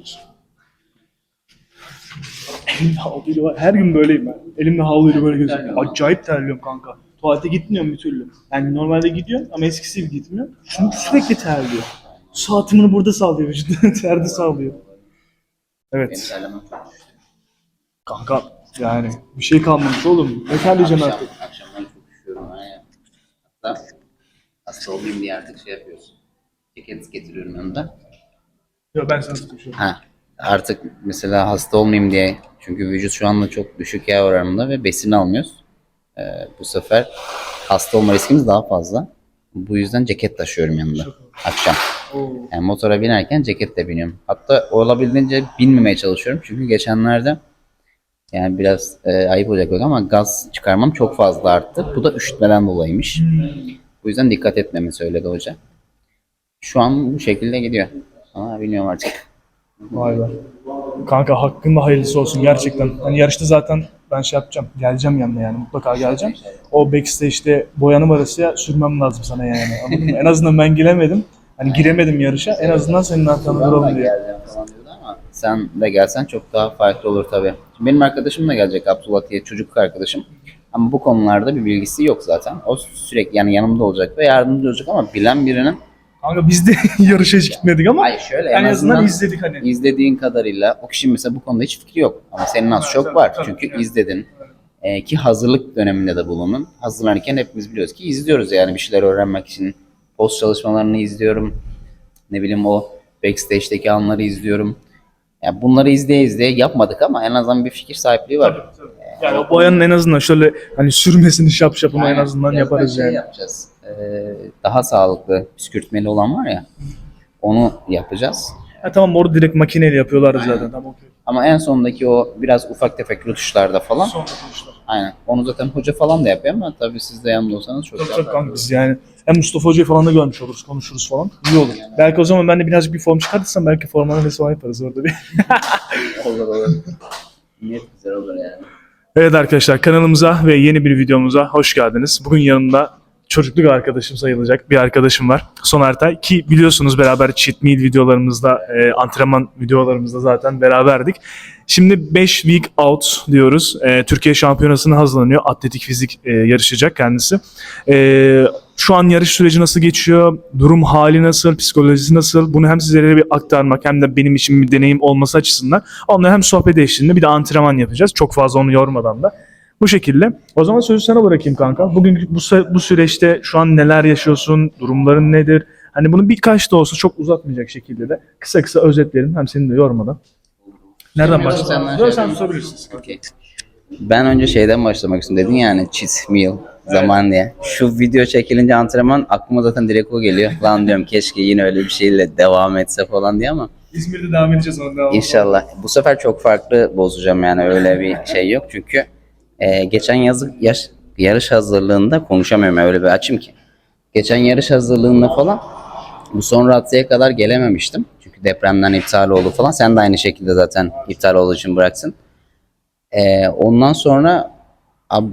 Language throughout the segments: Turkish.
Tamamdır. Elimde havluyla var. Her gün böyleyim ben. Elimde havluyla böyle geziyorum. Acayip terliyorum kanka. Tuvalete gitmiyorum bir türlü. Yani normalde gidiyorum ama eskisi gibi gitmiyorum. Çünkü sürekli terliyor. Su atımını burada sağlıyor vücuduna. Terde sağlıyor. Evet. Kanka yani bir şey kalmamış oğlum. Ne terleyeceksin Akşam, artık? akşamları çok üşüyorum. ha ya. Hatta hasta olayım diye artık şey yapıyorsun. Ceket getiriyorum yanında. Yok ben sana tutmuşum. Ha, artık mesela hasta olmayayım diye çünkü vücut şu anda çok düşük yağ oranında ve besin almıyoruz. Ee, bu sefer hasta olma riskimiz daha fazla. Bu yüzden ceket taşıyorum yanımda akşam. Yani motora binerken ceketle biniyorum. Hatta olabildiğince binmemeye çalışıyorum. Çünkü geçenlerde yani biraz e, ayıp olacak ama gaz çıkarmam çok fazla arttı. Bu da üşütmeden dolayıymış. Bu yüzden dikkat etmemi söyledi hoca. Şu an bu şekilde gidiyor. Ama bilmiyorum artık. Vay be. Kanka hakkında hayırlısı olsun gerçekten. Hani yarışta zaten ben şey yapacağım. Geleceğim yanına yani mutlaka geleceğim. O backstage'de boyanı varası ya sürmem lazım sana yani. Anladın mı? En azından ben giremedim. Hani giremedim yarışa. En azından senin arkanda duralım diye. sen de gelsen çok daha farklı olur tabii. Şimdi benim arkadaşım da gelecek Abdullah diye çocuk arkadaşım. Ama bu konularda bir bilgisi yok zaten. O sürekli yani yanımda olacak ve yardımcı olacak ama bilen birinin Kanka biz de yarışa hiç gitmedik ama Hayır şöyle en azından izledik hani. izlediğin kadarıyla o kişi mesela bu konuda hiç fikri yok. Ama senin az Evet, çok tabii, var. tabii, Çünkü evet. izledin. Ee, ki hazırlık döneminde de bulunun. Hazırlanırken hepimiz biliyoruz ki izliyoruz yani bir şeyler öğrenmek için. Post çalışmalarını izliyorum. Ne bileyim o backstage'deki anları izliyorum. Yani bunları izleye izleye yapmadık ama en azından bir fikir sahipliği var. Tabii, tabii. Yani o boyanın en azından şöyle hani sürmesini şap şapını en Aynen. azından Biraz yaparız şey yani. yapacağız. Ee, daha sağlıklı püskürtmeli olan var ya. Onu yapacağız. Ha, tamam orada direkt makineyle yapıyorlar zaten. Tamam okey. Ama en sondaki o biraz ufak tefek rutuşlarda falan. Sonra konuşalım. Aynen. Onu zaten hoca falan da yapıyor ama tabii siz de yanında olsanız çok tabii farklı kanka biz yani hem Mustafa Hoca'yı falan da görmüş oluruz, konuşuruz falan. İyi olur. Belki o zaman ben de birazcık bir form çıkartırsam belki form analizi falan yaparız orada bir. olur. olur olur. Net güzel olur yani. evet arkadaşlar kanalımıza ve yeni bir videomuza hoş geldiniz. Bugün yanımda çocukluk arkadaşım sayılacak bir arkadaşım var. Soner Tay ki biliyorsunuz beraber cheat meal videolarımızda, e, antrenman videolarımızda zaten beraberdik. Şimdi 5 week out diyoruz. E, Türkiye Şampiyonası'na hazırlanıyor. Atletik fizik e, yarışacak kendisi. E, şu an yarış süreci nasıl geçiyor? Durum hali nasıl? Psikolojisi nasıl? Bunu hem sizlere bir aktarmak hem de benim için bir deneyim olması açısından. Onunla hem sohbet eşliğinde bir de antrenman yapacağız. Çok fazla onu yormadan da. Bu şekilde. O zaman sözü sana bırakayım kanka. Bugün bu, bu süreçte şu an neler yaşıyorsun? Durumların nedir? Hani bunu birkaç da olsa çok uzatmayacak şekilde de kısa kısa özetlerim. Hem seni de yormadan. Nereden başlayalım? Yok şey sen. Okey. Ben önce şeyden başlamak istiyorum. Dedin yani cheat meal zaman diye. Şu video çekilince antrenman aklıma zaten direkt o geliyor. Lan diyorum keşke yine öyle bir şeyle devam etse falan diye ama İzmir'de devam edeceğiz ona devam. İnşallah. Bu sefer çok farklı bozacağım yani öyle bir şey yok. Çünkü e, geçen yazı yaş, yarış hazırlığında konuşamıyorum öyle bir açım ki. Geçen yarış hazırlığında falan bu son raddeye kadar gelememiştim. Çünkü depremden iptal oldu falan. Sen de aynı şekilde zaten iptal olduğu için bıraksın. E, ondan sonra ab,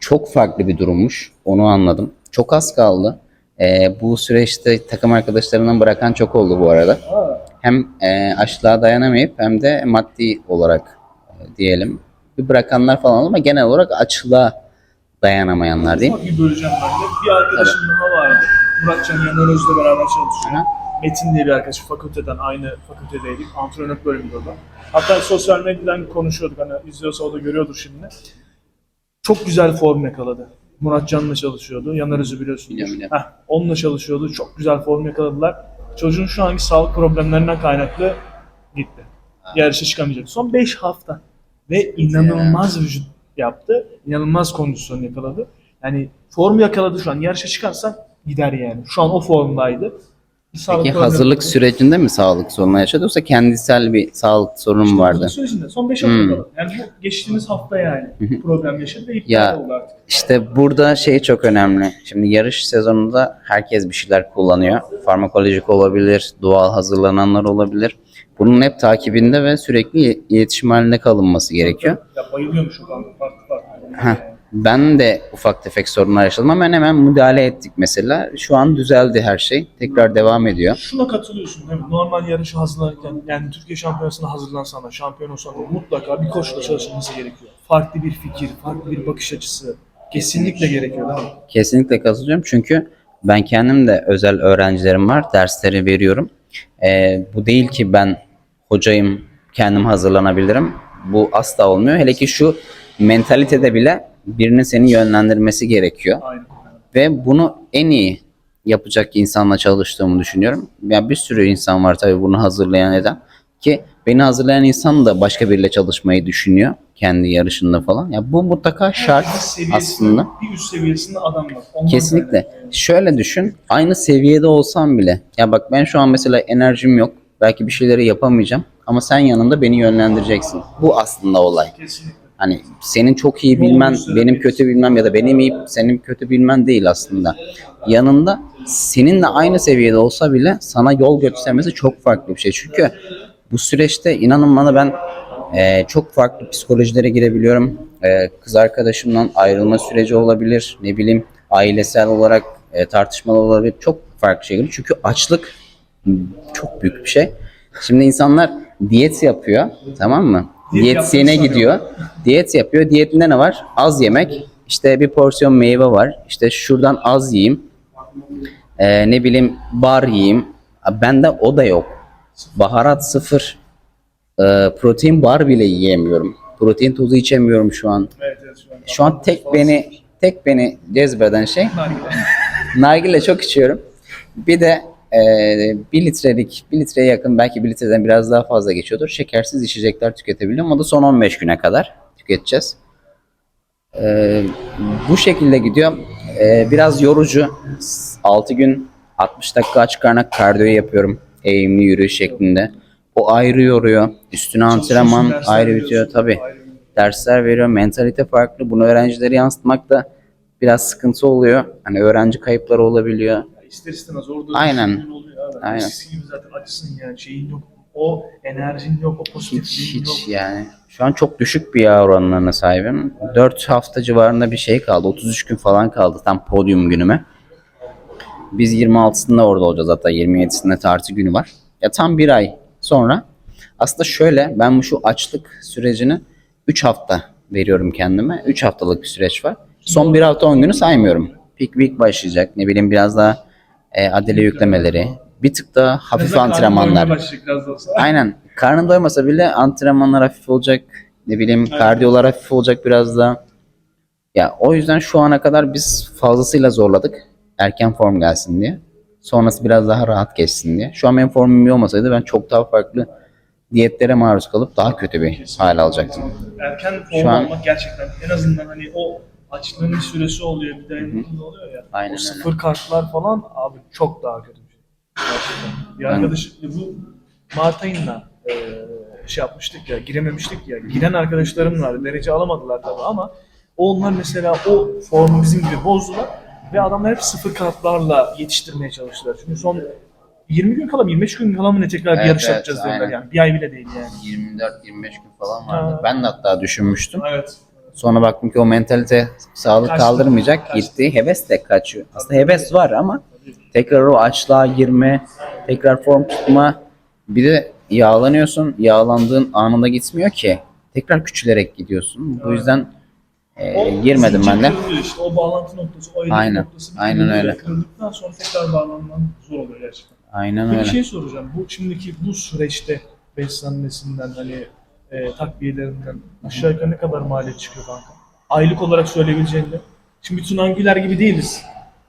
çok farklı bir durummuş. Onu anladım. Çok az kaldı. E, bu süreçte takım arkadaşlarından bırakan çok oldu bu arada hem e, açlığa dayanamayıp hem de maddi olarak e, diyelim bir bırakanlar falan oldu ama genel olarak açlığa dayanamayanlar değil. Ufak bir böleceğim ben de. Bir arkadaşım daha vardı. Muratcan Yanaröz'le beraber çalışıyor. Aha. Metin diye bir arkadaş fakülteden aynı fakültedeydik. Antrenör bölümünde o da. Hatta sosyal medyadan konuşuyorduk. Hani izliyorsa o da görüyordur şimdi. Çok güzel form yakaladı. Muratcan'la çalışıyordu. Yanaröz'ü biliyorsun. Biliyorum, biliyorum. Heh, onunla çalışıyordu. Çok güzel form yakaladılar. Çocuğun şu anki sağlık problemlerinden kaynaklı gitti. Yarışa çıkamayacak. Son 5 hafta. Ve inanılmaz vücut yaptı. İnanılmaz kondisyon yakaladı. Yani form yakaladı şu an. Yarışa çıkarsa gider yani. Şu an o formdaydı. Sağlık Peki hazırlık sürecinde mi sağlık sorunu yaşadı yoksa kendisel bir sağlık sorunu mu vardı? Hazırlık sürecinde. Son 5 hafta Hmm. Yani bu geçtiğimiz hafta yani problem yaşadı ve iptal Ya, oldu artık. İşte burada şey çok önemli. Şimdi yarış sezonunda herkes bir şeyler kullanıyor. Farmakolojik olabilir, doğal hazırlananlar olabilir. Bunun hep takibinde ve sürekli iletişim halinde kalınması gerekiyor. Ya bayılıyorum şu an farklı farklı. Heh. Ben de ufak tefek sorunlar yaşadım ama hemen müdahale ettik mesela. Şu an düzeldi her şey. Tekrar devam ediyor. Şuna katılıyorsun değil mi? Normal yarışı hazırlarken yani Türkiye Şampiyonası'na hazırlansan da şampiyon olsan da mutlaka bir koçla çalışılması gerekiyor. Farklı bir fikir, farklı bir bakış açısı kesinlikle gerekiyor değil mi? Kesinlikle katılıyorum çünkü ben kendim de özel öğrencilerim var. Dersleri veriyorum. Ee, bu değil ki ben hocayım, kendim hazırlanabilirim. Bu asla olmuyor. Hele ki şu mentalitede bile birinin seni yönlendirmesi gerekiyor. Aynen. Ve bunu en iyi yapacak insanla çalıştığımı düşünüyorum. Yani bir sürü insan var tabii bunu hazırlayan eden. Ki beni hazırlayan insan da başka biriyle çalışmayı düşünüyor. Kendi yarışında falan. Ya bu mutlaka şart Seviyesinde, aslında. Bir üst seviyesinde adam var. Ondan Kesinlikle. kaynaklı. Şöyle düşün. Aynı seviyede olsam bile. Ya bak ben şu an mesela enerjim yok. Belki bir şeyleri yapamayacağım. Ama sen yanımda beni yönlendireceksin. Bu aslında olay. Kesinlikle. Hani senin çok iyi bilmen, benim kötü bilmem ya da benim iyi, senin kötü bilmen değil aslında. Yanında seninle aynı seviyede olsa bile sana yol göstermesi çok farklı bir şey. Çünkü bu süreçte inanın bana ben e, çok farklı psikolojilere girebiliyorum. E, kız arkadaşımdan ayrılma süreci olabilir. Ne bileyim ailesel olarak e, tartışmalar olabilir. Çok farklı şeyler. Çünkü açlık çok büyük bir şey. Şimdi insanlar diyet yapıyor tamam mı? Diyet Diyetisyene gidiyor. Diyet yapıyor. Diyetinde ne var? Az yemek. İşte bir porsiyon meyve var. İşte şuradan az yiyeyim. Ee, ne bileyim bar yiyeyim. Bende o da yok. Baharat sıfır. Ee, protein bar bile yiyemiyorum. Protein tozu içemiyorum şu an. Evet, evet, şu an. Şu an tek beni tek beni cezbeden şey Nargile. nargile çok içiyorum. Bir de e, bir litrelik, bir litreye yakın belki bir litreden biraz daha fazla geçiyordur. Şekersiz içecekler tüketebiliyorum. O da son 15 güne kadar tüketeceğiz. E, bu şekilde gidiyor. E, biraz yorucu. 6 gün 60 dakika açık karnına kardiyo yapıyorum. Eğimli yürüyüş şeklinde. O ayrı yoruyor. Üstüne antrenman ayrı bitiyor. Tabii dersler veriyor. Mentalite farklı. Bunu öğrencilere yansıtmak da biraz sıkıntı oluyor. Hani öğrenci kayıpları olabiliyor. İster istemez orada Aynen. oluyor abi. Aynen. Eskisi gibi zaten acısın yani şeyin yok. O enerjin yok, o Hiç pozitifliğin yok. hiç yani. Şu an çok düşük bir yağ oranlarına sahibim. 4 hafta civarında bir şey kaldı. 33 gün falan kaldı tam podyum günüme. Biz 26'sında orada olacağız hatta 27'sinde tartı günü var. Ya tam bir ay sonra aslında şöyle ben bu şu açlık sürecini 3 hafta veriyorum kendime. 3 haftalık bir süreç var. Son bir hafta 10 günü saymıyorum. Peak week başlayacak. Ne bileyim biraz daha e, adele yüklemeleri. Bir tık daha hafif karnın antrenmanlar. Aynen. Karnın doymasa bile antrenmanlar hafif olacak. Ne bileyim Aynen. kardiyolar hafif olacak biraz da. Ya o yüzden şu ana kadar biz fazlasıyla zorladık. Erken form gelsin diye. Sonrası biraz daha rahat geçsin diye. Şu an benim formum iyi olmasaydı ben çok daha farklı diyetlere maruz kalıp daha kötü bir hal alacaktım. Erken Şu form an- almak gerçekten en azından hani o açlığın bir süresi oluyor, bir dayanıklılığı oluyor ya. Aynen o öyle. sıfır kartlar falan abi çok daha kötü bir şey. Gerçekten. Bir arkadaş bu Mart ayında e, şey yapmıştık ya, girememiştik ya. Giren arkadaşlarım vardı. Derece alamadılar tabii ama onlar mesela o formu bizim gibi bozdular ve adamlar hep sıfır kartlarla yetiştirmeye çalıştılar. Çünkü son 20 gün kala mı 25 gün kala mı ne tekrar bir Evet, yarış evet, yapacağız aynen. yani. Bir ay bile değil yani. 24-25 gün falan vardı. Ha. Ben de hatta düşünmüştüm. Evet. Sonra baktım ki o mentalite sağlık Kaçtı. kaldırmayacak. Kaçtı. Gitti. Heves de kaçıyor. Aslında heves var ama tekrar o açlığa girme, tekrar form tutma. Bir de yağlanıyorsun. Yağlandığın anında gitmiyor ki. Tekrar küçülerek gidiyorsun. Bu yüzden e, O girmedim ben de. Işte, o bağlantı noktası, o Aynen, noktası bir aynen öyle. Kırıldıktan sonra tekrar bağlanman zor oluyor gerçekten. Aynen Peki öyle. bir şey soracağım. Bu şimdiki bu süreçte beslenmesinden hani e, takviyelerinden aşağı yukarı ne kadar maliyet çıkıyor kanka? Aylık olarak söyleyebileceğin de. Şimdi bütün hangiler gibi değiliz.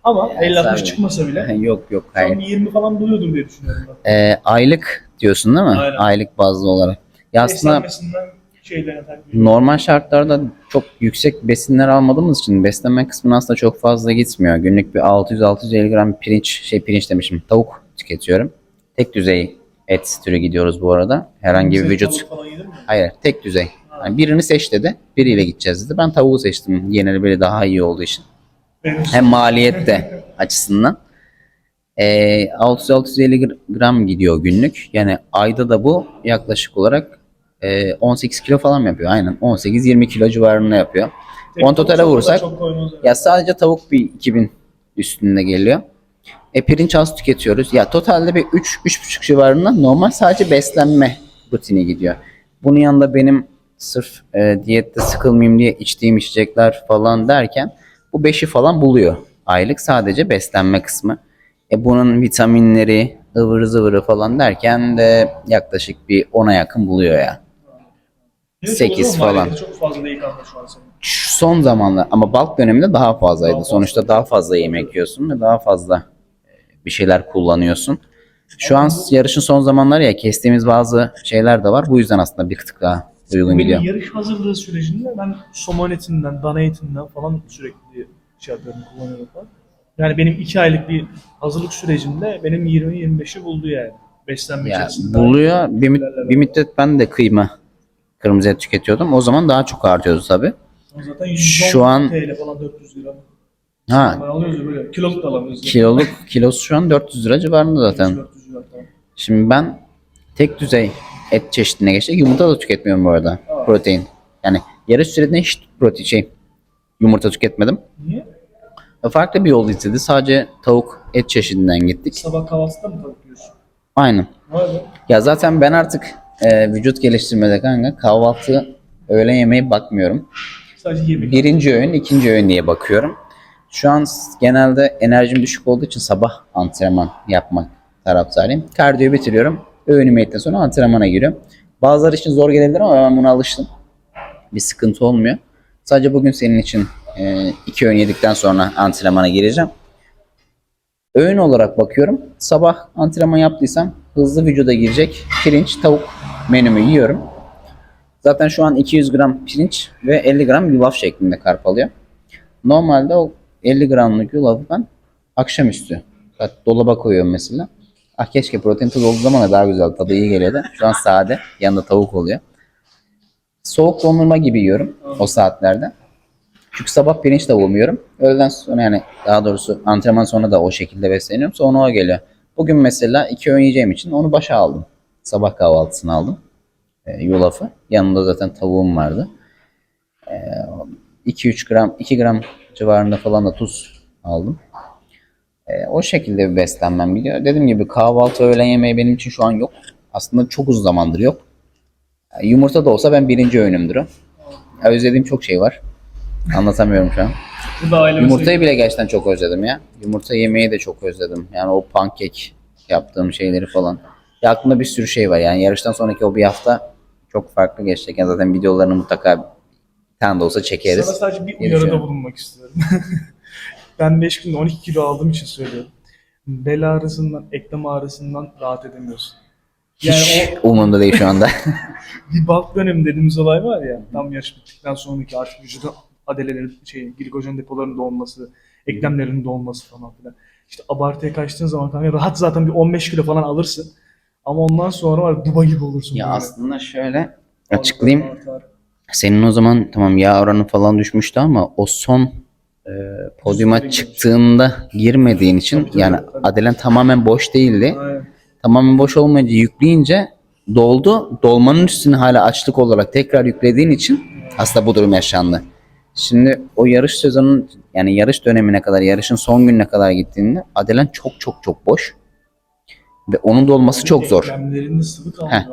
Ama Yani 50-60 tabii. çıkmasa bile yok yok hayır. bir 20 falan buluyordum diye düşünüyorum ben. E, aylık diyorsun değil mi? Aynen. Aylık bazlı olarak. Ya aslında. Normal şartlarda çok yüksek besinler almadığımız için beslenme kısmına aslında çok fazla gitmiyor. Günlük bir 600-650 gram pirinç, şey pirinç demişim, tavuk tüketiyorum. Tek düzey et türü gidiyoruz bu arada. Herhangi bir vücut. Hayır, tek düzey. Yani birini seç dedi, biriyle gideceğiz dedi. Ben tavuğu seçtim. Yeneri böyle daha iyi olduğu için. Hem maliyet de açısından. Ee, 600-650 gram gidiyor günlük. Yani ayda da bu yaklaşık olarak e, 18 kilo falan yapıyor. Aynen 18-20 kilo civarında yapıyor. On totale vurursak Çok koymaz yani. ya sadece tavuk bir 2000 üstünde geliyor. E pirinç az tüketiyoruz. Ya totalde bir 3 3,5 civarında normal sadece beslenme rutini gidiyor. Bunun yanında benim sırf e, diyette sıkılmayayım diye içtiğim içecekler falan derken bu 5'i falan buluyor aylık sadece beslenme kısmı. E bunun vitaminleri ıvırı zıvırı falan derken de yaklaşık bir 10'a yakın buluyor ya. O zaman falan. maliyeti Çok fazla değil şu an senin. Son zamanlar ama bulk döneminde daha fazlaydı. Daha fazla. Sonuçta daha fazla yemek yiyorsun ve daha fazla bir şeyler kullanıyorsun. Şu an yarışın son zamanları ya kestiğimiz bazı şeyler de var. Bu yüzden aslında bir tık daha uygun gidiyor. Benim yarış hazırlığı sürecinde ben somon etinden, dana etinden falan sürekli şey yapıyorum, kullanıyorum falan. Yani benim iki aylık bir hazırlık sürecinde benim 20-25'i buldu yani. Beslenme Ya içerisinde. buluyor. Bir, mü- bir müddet ben de kıyma kırmızı et tüketiyordum. O zaman daha çok artıyordu tabii. Zaten 110 Şu an- TL falan 400 lira. Ha Ben alıyoruz ya böyle. Kiloluk da alamıyoruz. kiloluk kilosu şu an 400 lira civarında zaten. 400 lira falan. Şimdi ben tek düzey et çeşidine geçtik. Yumurta da tüketmiyorum bu arada. Protein. Yani yarış süresinde hiç protein şey yumurta tüketmedim. Niye? Ve Farklı bir yol izledi. Sadece tavuk et çeşidinden gittik. Sabah kahvaltıda mı tavuk yiyorsun? Aynen. Vay be. Ya zaten ben artık e, vücut geliştirmede kanka kahvaltı öğle yemeği bakmıyorum. Sadece yemek. Birinci öğün, ikinci öğün diye bakıyorum. Şu an genelde enerjim düşük olduğu için sabah antrenman yapmak taraftarıyım. Kardiyo bitiriyorum. Öğünümü yedikten sonra antrenmana giriyorum. Bazıları için zor gelebilir ama ben buna alıştım. Bir sıkıntı olmuyor. Sadece bugün senin için e, iki öğün yedikten sonra antrenmana gireceğim. Öğün olarak bakıyorum. Sabah antrenman yaptıysam hızlı vücuda girecek pirinç, tavuk menümü yiyorum. Zaten şu an 200 gram pirinç ve 50 gram yulaf şeklinde karp alıyor. Normalde o 50 gramlık yulafı ben akşamüstü dolaba koyuyorum mesela. Ah keşke protein tozu olduğu zaman da daha güzel tadı iyi geliyordu. Şu an sade yanında tavuk oluyor. Soğuk dondurma gibi yiyorum o saatlerde. Çünkü sabah pirinç de bulmuyorum. Öğleden sonra yani daha doğrusu antrenman sonra da o şekilde besleniyorum. Sonra o geliyor. Bugün mesela iki öğün yiyeceğim için onu başa aldım. Sabah kahvaltısını aldım. E, yulafı. Yanında zaten tavuğum vardı. E, 2-3 gram, 2 gram civarında falan da tuz aldım. E, o şekilde bir beslenmem gidiyor. Dediğim gibi kahvaltı, öğlen yemeği benim için şu an yok. Aslında çok uzun zamandır yok. E, yumurta da olsa ben birinci öğünümdür o. Özlediğim çok şey var. Anlatamıyorum şu an. Yumurtayı bile gerçekten çok özledim ya. Yumurta yemeği de çok özledim. Yani o pankek yaptığım şeyleri falan. Ya aklımda bir sürü şey var yani yarıştan sonraki o bir hafta çok farklı geçecek. Yani zaten videolarını mutlaka tane de olsa çekeriz. Sana sadece bir uyarıda bulunmak istiyorum. ben 5 günde 12 kilo aldığım için söylüyorum. Bel ağrısından, eklem ağrısından rahat edemiyorsun. Yani Hiç umurumda değil şu anda. bir bulk dönemi dediğimiz olay var ya, tam yarış bittikten sonraki artık vücuda adeleleri, şey, glikojen depolarının dolması, eklemlerinin dolması falan filan. İşte abartıya kaçtığın zaman kanka rahat zaten bir 15 kilo falan alırsın. Ama ondan sonra var duba gibi olursun. ya böyle. aslında şöyle açıklayayım. Artar. Senin o zaman tamam yağ oranı falan düşmüştü ama o son e, podyuma çıktığında girmediğin için Tabii, yani tabii. adelen tamamen boş değildi. Aynen. tamamen boş olmayınca yükleyince doldu. Dolmanın üstüne hala açlık olarak tekrar yüklediğin için aslında bu durum yaşandı. Şimdi o yarış sezonun yani yarış dönemine kadar, yarışın son gününe kadar gittiğinde Adelen çok çok çok boş. Ve onun dolması çok zor. Eklemlerinde sıvı kaldı Heh. artık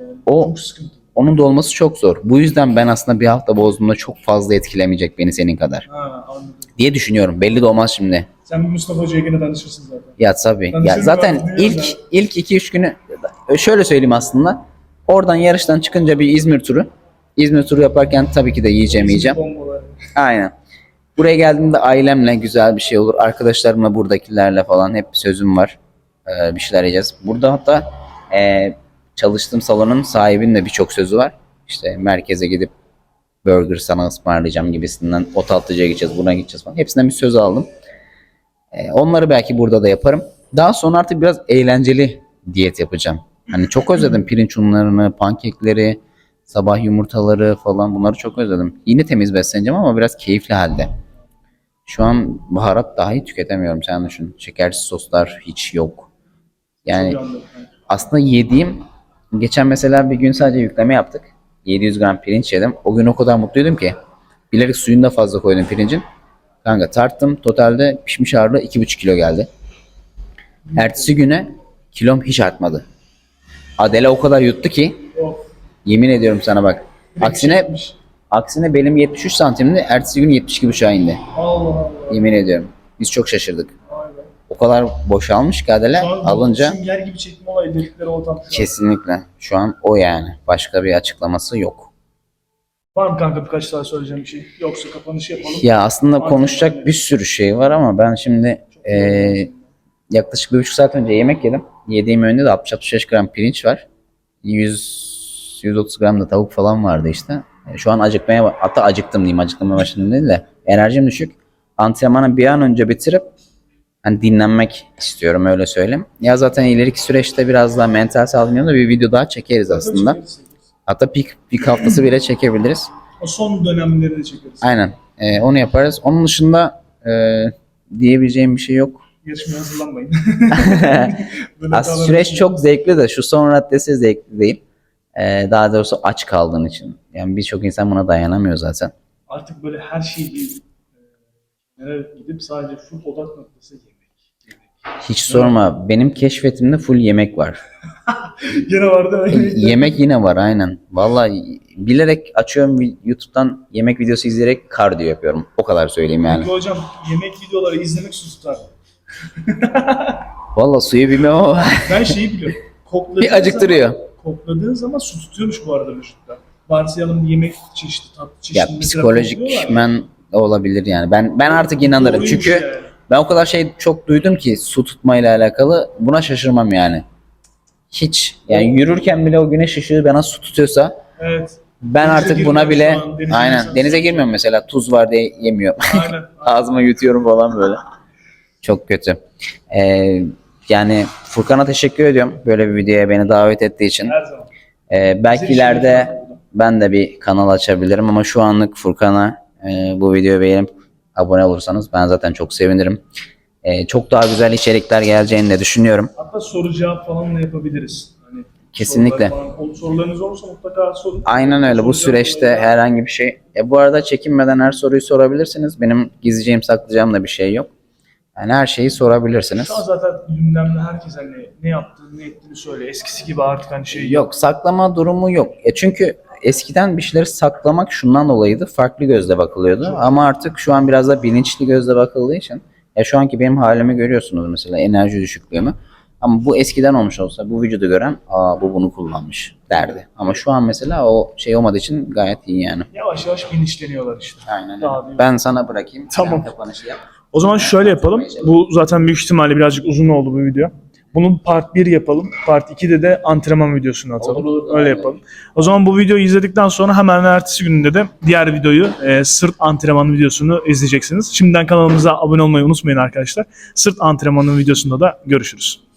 yani. O- Çok sıkıntı. Onun dolması çok zor. Bu yüzden ben aslında bir hafta bozduğumda çok fazla etkilemeyecek beni senin kadar. Ha, anladım. Diye düşünüyorum. Belli de olmaz şimdi. Sen Mustafa Hoca'ya gene danışırsın zaten. Ya tabii. Ben Ya zaten ilk dinliyorum ilk 2 3 günü şöyle söyleyeyim aslında. Oradan yarıştan çıkınca bir İzmir turu. İzmir turu yaparken tabii ki de yiyeceğim yiyeceğim. Aynen. Buraya geldiğimde ailemle güzel bir şey olur. Arkadaşlarımla buradakilerle falan hep sözüm var. Ee, bir şeyler yiyeceğiz. Burada hatta e, çalıştığım salonun sahibinin de birçok sözü var. İşte merkeze gidip burger sana ısmarlayacağım gibisinden. O tatlıcıya gideceğiz, buna gideceğiz falan. Hepsinden bir söz aldım. Ee, onları belki burada da yaparım. Daha sonra artık biraz eğlenceli diyet yapacağım. Hani çok özledim pirinç unlarını, pankekleri, sabah yumurtaları falan bunları çok özledim. Yine temiz besleneceğim ama biraz keyifli halde. Şu an baharat dahi tüketemiyorum sen düşün. Şekersiz soslar hiç yok. Yani aslında yediğim geçen mesela bir gün sadece yükleme yaptık. 700 gram pirinç yedim. O gün o kadar mutluydum ki. bilerek suyunu da fazla koydum pirincin. Kanka tarttım. Totalde pişmiş ağırlığı 2,5 kilo geldi. Ertesi güne kilom hiç artmadı. Adele o kadar yuttu ki yemin ediyorum sana bak. Aksine aksine benim 73 santimdi. Ertesi gün 72,5'a indi. Allah Allah. Yemin ediyorum. Biz çok şaşırdık. O kadar boşalmış ki Adele alınca Sünger gibi çekme olayı dedikleri o tatlı. kesinlikle şu an o yani. Başka bir açıklaması yok. Var mı kanka birkaç daha söyleyeceğim bir şey? Yoksa kapanış yapalım. Ya aslında konuşacak bir sürü şey var ama ben şimdi eee, yaklaşık bir buçuk saat önce yemek yedim. Yediğim önünde de 60-65 gram pirinç var. 100 130 gram da tavuk falan vardı işte. E, Şu an acıkmaya hatta acıktım diyeyim acıkmaya başladım değil de enerjim düşük. Antrenmanı bir an önce bitirip hani dinlenmek istiyorum öyle söyleyeyim. Ya zaten ileriki süreçte biraz daha mental sağlığım bir video daha çekeriz aslında. Hatta peak, peak haftası bile çekebiliriz. O son dönemleri de çekeriz. Aynen. Ee, onu yaparız. Onun dışında e, diyebileceğim bir şey yok. Yarışmaya hazırlanmayın. Aslında süreç çok zevkli de şu son raddesi zevkli değil. Ee, daha doğrusu aç kaldığın için. Yani birçok insan buna dayanamıyor zaten. Artık böyle her şeyi değil. e, gidip sadece full odak noktası. Hiç sorma. Benim keşfetimde full yemek var. Gene vardı öyle. yemek yine var aynen. Vallahi bilerek açıyorum YouTube'dan yemek videosu izleyerek kardiyo yapıyorum. O kadar söyleyeyim yani. Peki hocam yemek videoları izlemek su tutar. Vallahi suyu bilmem ama Ben şeyi biliyorum. Kokladığın bir acıktırıyor. Zaman, kokladığın zaman su tutuyormuş bu arada vücutta. Varsayalım yemek çeşidi, tatlı çeşidi. Ya psikolojik men olabilir yani. Ben ben artık inanırım. Doğruymuş Çünkü yani. Ben o kadar şey çok duydum ki su tutmayla alakalı. Buna şaşırmam yani. Hiç. Yani yürürken bile o güneş ışığı bana su tutuyorsa Evet. ben Denize artık buna girmiyorum bile şu an, denize aynen denize girmiyorum mesela tuz var diye yemiyorum. Aynen. Ağzıma yutuyorum falan böyle. Çok kötü. Ee, yani Furkan'a teşekkür ediyorum böyle bir videoya beni davet ettiği için. Her zaman. Ee, belki Bize ileride ben de bir kanal açabilirim ama şu anlık Furkan'a e, bu videoyu beğenip abone olursanız ben zaten çok sevinirim. E, çok daha güzel içerikler geleceğini de düşünüyorum. Hatta soru cevap falan da yapabiliriz. Hani Kesinlikle. sorular falan- sorularınız olursa mutlaka sorun. Aynen öyle. Bu Soru cevap süreçte herhangi bir şey. E, bu arada çekinmeden her soruyu sorabilirsiniz. Benim gizleyeceğim, saklayacağım da bir şey yok. Yani her şeyi sorabilirsiniz. Şu an zaten gündemde herkes hani ne yaptığını ne ettiğini söyle. Eskisi gibi artık hani şey Yok, saklama durumu yok. E, çünkü eskiden bir şeyleri saklamak şundan dolayıydı. Farklı gözle bakılıyordu. Ama artık şu an biraz da bilinçli gözle bakıldığı için ya şu anki benim halimi görüyorsunuz mesela enerji düşüklüğümü. Ama bu eskiden olmuş olsa bu vücudu gören aa bu bunu kullanmış derdi. Ama şu an mesela o şey olmadığı için gayet iyi yani. Yavaş yavaş bilinçleniyorlar işte. Aynen Daha öyle. Ben sana bırakayım. Tamam. Sen kapanışı yap. O zaman şöyle yapalım. Bu zaten büyük ihtimalle birazcık uzun oldu bu video. Bunun part 1 yapalım. Part 2'de de antrenman videosunu atalım. Olur, olur. Öyle yapalım. O zaman bu videoyu izledikten sonra hemen ertesi gününde de diğer videoyu e, sırt antrenmanı videosunu izleyeceksiniz. Şimdiden kanalımıza abone olmayı unutmayın arkadaşlar. Sırt antrenmanı videosunda da görüşürüz.